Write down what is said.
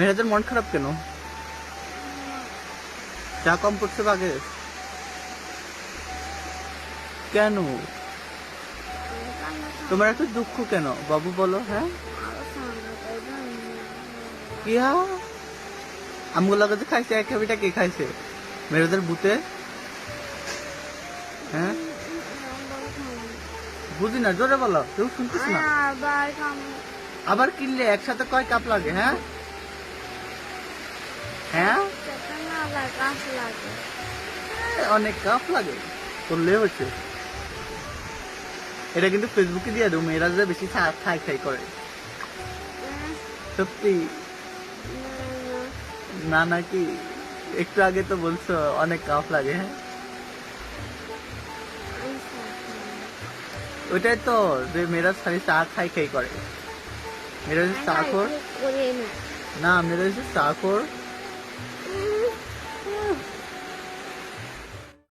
মেয়েরাদের মন খারাপ কেন? চা কম পড়ছে বাগে। কেন? তোমার এত দুঃখ কেন? বাবু বলো হ্যাঁ? কি হা আমগুলো কাছে খাইছে এক খাবিটা কে খাইছে? মেয়েদের বুতে হ্যাঁ? বুঝি না জোরে বলো কেউ শুনতেছ না। আবার কিনলে একসাথে কয় কাপ লাগে হ্যাঁ হ্যাঁ? অনেক কাপ লাগে করলে হচ্ছে এটা কিন্তু ফেসবুকে দিয়ে দেবো মেয়েরা যে বেশি খাই খাই করে। সত্যি? না নাকি একটু আগে তো বলছো অনেক কাপ লাগে হ্যাঁ? ওইটাই তো যে মেয়েরা খালি চা খাই খাই করে। মেয়েরা চা খোর? না না মেয়েরা চা খোর